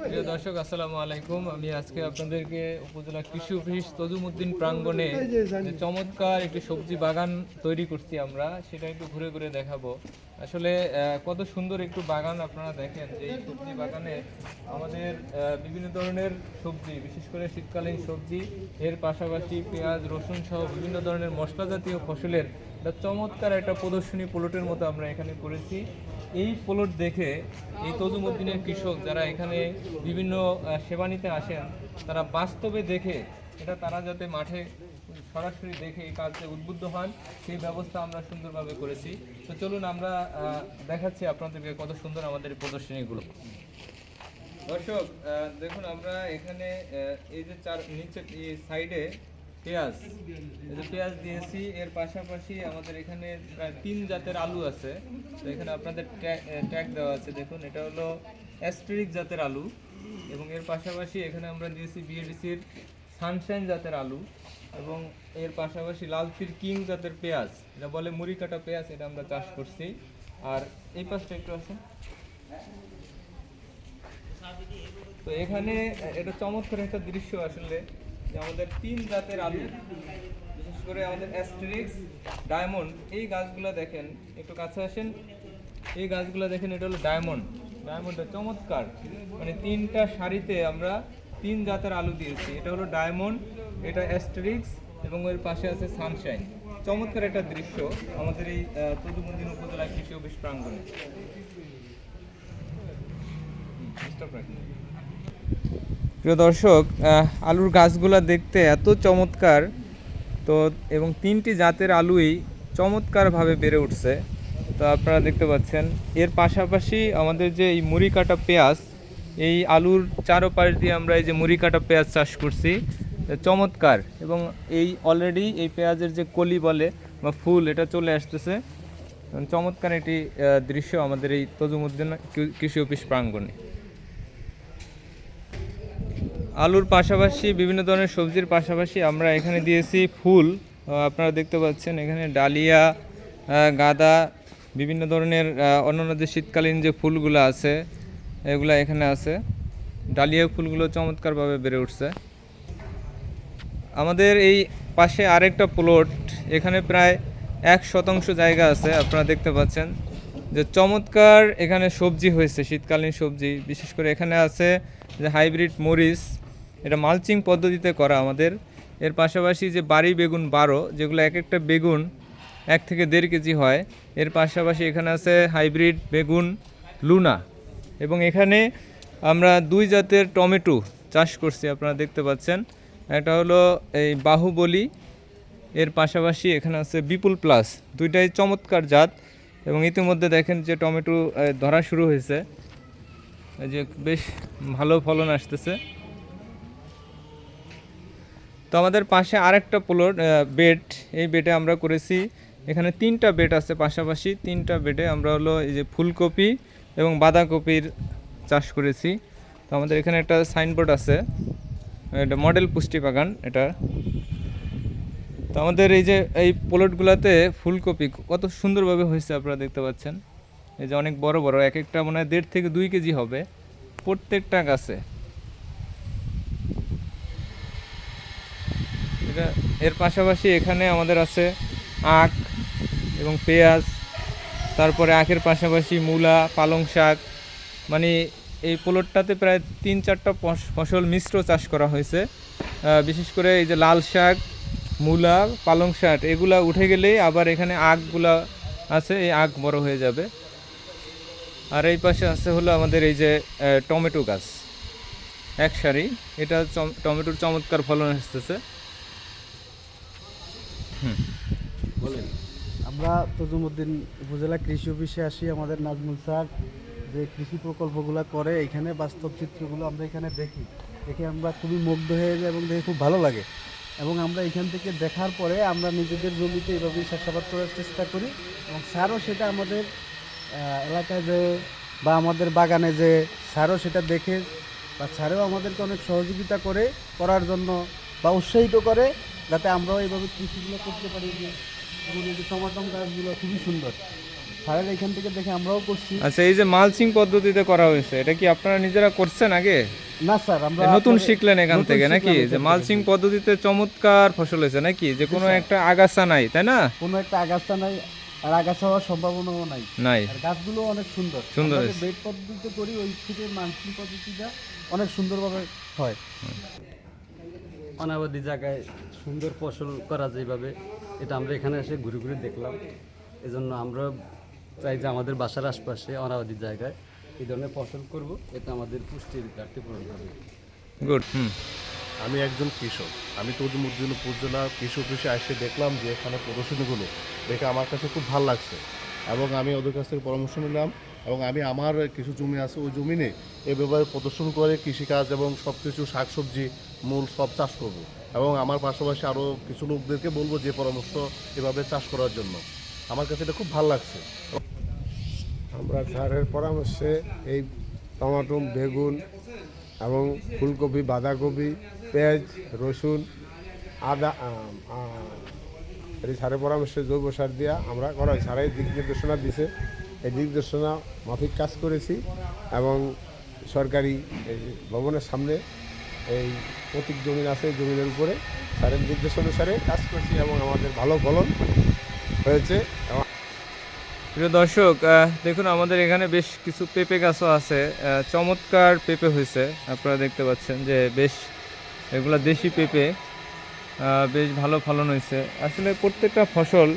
প্রিয় দর্শক, আসসালামু আলাইকুম। আমি আজকে আপনাদেরকে উপজেলা কৃষি অফিস তজুমুদ্দিন প্রাঙ্গণে চমৎকার একটি সবজি বাগান তৈরি করছি আমরা, সেটা একটু ঘুরে ঘুরে দেখাবো। আসলে কত সুন্দর একটু বাগান আপনারা দেখেন যে এই সবজি বাগানে আমাদের বিভিন্ন ধরনের সবজি, বিশেষ করে শীতকালীন সবজি, এর পাশাপাশি পেঁয়াজ, রসুন সহ বিভিন্ন ধরনের মশলা জাতীয় ফসলের একটা চমৎকার একটা প্রদর্শনী প্লটের মতো আমরা এখানে করেছি। এই প্লট দেখে এই তজুমুদ্দিনের কৃষক যারা এখানে বিভিন্ন সেবা নিতে আসেন, তারা বাস্তবে দেখে, এটা তারা যাতে মাঠে সরাসরি দেখে এই কাজে উদ্বুদ্ধ হন, সেই ব্যবস্থা আমরা সুন্দরভাবে করেছি। তো চলুন আমরা দেখাচ্ছি আপনাদেরকে কত সুন্দর আমাদের প্রদর্শনীগুলো। দর্শক দেখুন আমরা এখানে এই যে চার, নিচে সাইডে পেঁয়াজ যে পেঁয়াজ দিয়েছি, এর পাশাপাশি আমাদের এখানে প্রায় তিন জাতের আলু আছে। তো এখানে আপনাদের ট্যাগ দেওয়া আছে, দেখুন, এটা হলো অ্যাস্টেরিক জাতের আলু এবং এর পাশাপাশি এখানে আমরা দিয়েছি বিএডিসির সানশাইন জাতের আলু এবং এর পাশাপাশি লালতির কিং জাতের পেঁয়াজ, এটা বলে মুড়ি কাটা পেঁয়াজ, এটা আমরা চাষ করছি। আর এই পাশটা একটু আছে তো এখানে এটা চমৎকার একটা দৃশ্য আসলে। আমাদের তিন জাতের আলু, বিশেষ করে আমাদের অ্যাস্টেরিক্স ডায়মন্ড এই গাছগুলো দেখেন, একটু কাছে আসেন। এই গাছগুলো দেখেন, এটা হলো ডায়মন্ড ডায়মন্ডটা চমৎকার। মানে তিনটা সারিতে আমরা তিন জাতের আলু দিয়েছি। এটা হলো ডায়মন্ড এটা অ্যাস্টেরিক্স এবং এর পাশে আছে সানশাইন চমৎকার একটা দৃশ্য আমাদের এই তদুমন্দিন উপজেলা কৃষি অফিস প্রাঙ্গণে। প্রিয় দর্শক আলুর গাছগুলো দেখতে এত চমৎকার। তো, এবং তিনটি জাতের আলুই চমৎকারভাবে বেড়ে উঠছে। তো আপনারা দেখতে পাচ্ছেন, এর পাশাপাশি আমাদের যে এই মুড়ি কাটা পেঁয়াজ, এই আলুর চারোপাশ দিয়ে আমরা এই যে মুড়ি কাটা পেঁয়াজ চাষ করছি চমৎকার। এবং এই অলরেডি এই পেঁয়াজের যে কলি বলে বা ফুল, এটা চলে আসতেছে। চমৎকার একটি দৃশ্য আমাদের এই তজুমুদ্দিন কৃষি অফিস প্রাঙ্গণে। আলুর পাশাপাশি, বিভিন্ন ধরনের সবজির পাশাপাশি আমরা এখানে দিয়েছি ফুল। আপনারা দেখতে পাচ্ছেন এখানে ডালিয়া গাঁদা, বিভিন্ন ধরনের অন্যান্য যে শীতকালীন যে ফুলগুলো আছে, এগুলো এখানে আছে। ডালিয়া ফুলগুলো চমৎকারভাবে বেড়ে উঠছে। আমাদের এই পাশে আরেকটা প্লট, এখানে প্রায় এক শতাংশ জায়গা আছে, আপনারা দেখতে পাচ্ছেন। যে চমৎকার এখানে সবজি হয়েছে, শীতকালীন সবজি। বিশেষ করে এখানে আছে যে হাইব্রিড মরিচ এটা মালচিং পদ্ধতিতে করা আমাদের। এর পাশাপাশি যে বাড়ি বেগুন বারো, যেগুলো এক একটা বেগুন এক থেকে দেড় কেজি হয়, এর পাশাপাশি এখানে আছে হাইব্রিড বেগুন লুনা। এবং এখানে আমরা দুই জাতের টমেটো চাষ করছি, আপনারা দেখতে পাচ্ছেন। একটা হলো এই বাহুবলী, এর পাশাপাশি এখানে আছে বিপুল প্লাস, দুইটাই চমৎকার জাত। এবং ইতিমধ্যে দেখেন যে টমেটো ধরা শুরু হয়েছে। যে বেশ ভালো ফলন আসতেছে। তো আমাদের পাশে আরেকটা প্লট বেড এই বেডে আমরা করেছি। এখানে তিনটা বেড আছে পাশাপাশি। তিনটা বেডে আমরা হলো এই যে ফুলকপি এবং বাঁধাকপির চাষ করেছি। তো আমাদের এখানে একটা সাইনবোর্ড আছে। এটা মডেল পুষ্টি বাগান এটা। তো আমাদের এই যে এই প্লটগুলোতে ফুলকপি কত সুন্দরভাবে হয়েছে আপনারা দেখতে পাচ্ছেন। এই যে অনেক বড় বড়, এক একটা মনে হয় দেড় থেকে দুই কেজি হবে। প্রত্যেকটা গাছে এটা এর পাশাপাশি এখানে আমাদের আছে আখ এবং পেঁয়াজ, তারপরে আখের পাশাপাশি মূলা, পালং শাক। মানে এই প্লটটাতে প্রায় তিন চারটা ফসল মিশ্র চাষ করা হয়েছে। বিশেষ করে এই যে লাল শাক, মূলা, পালং শাক, এগুলা উঠে গেলেই আবার এখানে আখগুলা আছে, এই আখ বড় হয়ে যাবে। আর এই পাশে আছে হলো আমাদের এই যে টমেটো গাছ। এক সারি। এটা টমেটোর চমৎকার ফলন আসতেছে। বলেন। আমরা তজুমুদ্দিন উপজেলা কৃষি অফিসে আসি আমাদের নাজমুল স্যার যে কৃষি প্রকল্পগুলো করে এখানে বাস্তব চিত্রগুলো আমরা এখানে দেখি। দেখে আমরা খুবই মুগ্ধ হয়ে যাই এবং দেখে খুব ভালো লাগে। এবং আমরা এখান থেকে দেখার পরে আমরা নিজেদের জমিতে এভাবেই চাষাবাদ করার চেষ্টা করি এবং স্যারও সেটা আমাদের এলাকায় যে বা আমাদের বাগানে যে স্যারও সেটা দেখে বা স্যারও আমাদেরকে অনেক সহযোগিতা করে করার জন্য বা উৎসাহিত করে। যাতে আমরাও এইভাবে কৃষিগুলো করতে পারি যে টমাটম গাছগুলো খুবই সুন্দর। স্যারের এখান থেকে দেখে আমরাও করছি। আচ্ছা এই যে মালচিং পদ্ধতিতে করা হয়েছে এটা কি আপনারা নিজেরা করছেন আগে? না স্যার আমরা নতুন শিখলেন এখান থেকে নাকি? যে মালচিং পদ্ধতিতে চমৎকার ফসল হয়েছে নাকি? যে কোনো একটা আগাছা নাই তাই না? কোনো একটা আগাছা নাই আর আগাছা হওয়ার সম্ভাবনাও নাই। নাই। আর গাছগুলো অনেক সুন্দর। সুন্দর বেড পদ্ধতিতে করি ওই থেকে মানসিক পদ্ধতিটা অনেক সুন্দরভাবে হয়। অনাবাদি জায়গায় সুন্দর ফসল করা যেভাবে এটা আমরা এখানে এসে ঘুরে ঘুরে দেখলাম। এজন্য আমরা চাই যে আমাদের বাসার আশপাশে অনাবাদি জায়গায় এই ধরনের ফসল করব এটা আমাদের পুষ্টির ঘাটতি পূরণ হবে। Good hmm. আমি একজন কৃষক। আমি তজুমুদ্দিন উপজেলা কৃষি অফিসে এসে দেখলাম যে এখানে প্রদর্শনীগুলো দেখে আমার কাছে খুব ভালো লাগছে। এবং আমি ওদের কাছ থেকে পরামর্শ নিলাম এবং আমি আমার কিছু জমি আছে, ওই জমিনে ব্যাপারে প্রদর্শন করে কৃষিকাজ এবং সব কিছু শাকসবজি, মূল সব চাষ করব। এবং আমার পাশাপাশি আরও কিছু লোকদেরকে বলব যে পরামর্শ এভাবে চাষ করার জন্য। আমার কাছে এটা খুব ভালো লাগছে। আমরা স্যারের পরামর্শে এই টমাটো, বেগুন এবং ফুলকপি, বাঁধাকপি, পেঁয়াজ, রসুন, আদা এই স্যারের পরামর্শে জৈব সার দিয়া আমরা করা হয় স্যারের দিক নির্দেশনা দিছে। এই নির্দেশনা মাফিক কাজ করেছি এবং সরকারি ভবনের সামনে এই প্রতীক জমিন আছে জমিনের উপরে স্যারের নির্দেশ অনুসারে কাজ করছি এবং আমাদের ভালো ফলন হয়েছে। প্রিয় দর্শক দেখুন, আমাদের এখানে বেশ কিছু পেঁপে গাছও আছে চমৎকার পেঁপে হয়েছে। আপনারা দেখতে পাচ্ছেন যে বেশ এগুলা দেশি পেঁপে বেশ ভালো ফলন হয়েছে। আসলে প্রত্যেকটা ফসল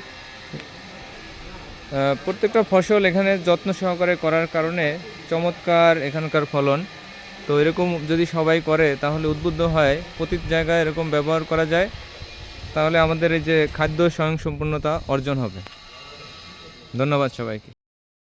প্রত্যেকটা ফসল এখানে যত্ন সহকারে করার কারণে চমৎকার এখানকার ফলন। তো এরকম যদি সবাই করে, তাহলে উদ্বুদ্ধ হয় প্রতি জায়গায় এরকম ব্যবহার করা যায়, তাহলে আমাদের এই যে খাদ্য স্বয়ংসম্পূর্ণতা অর্জন হবে। ধন্যবাদ সবাইকে।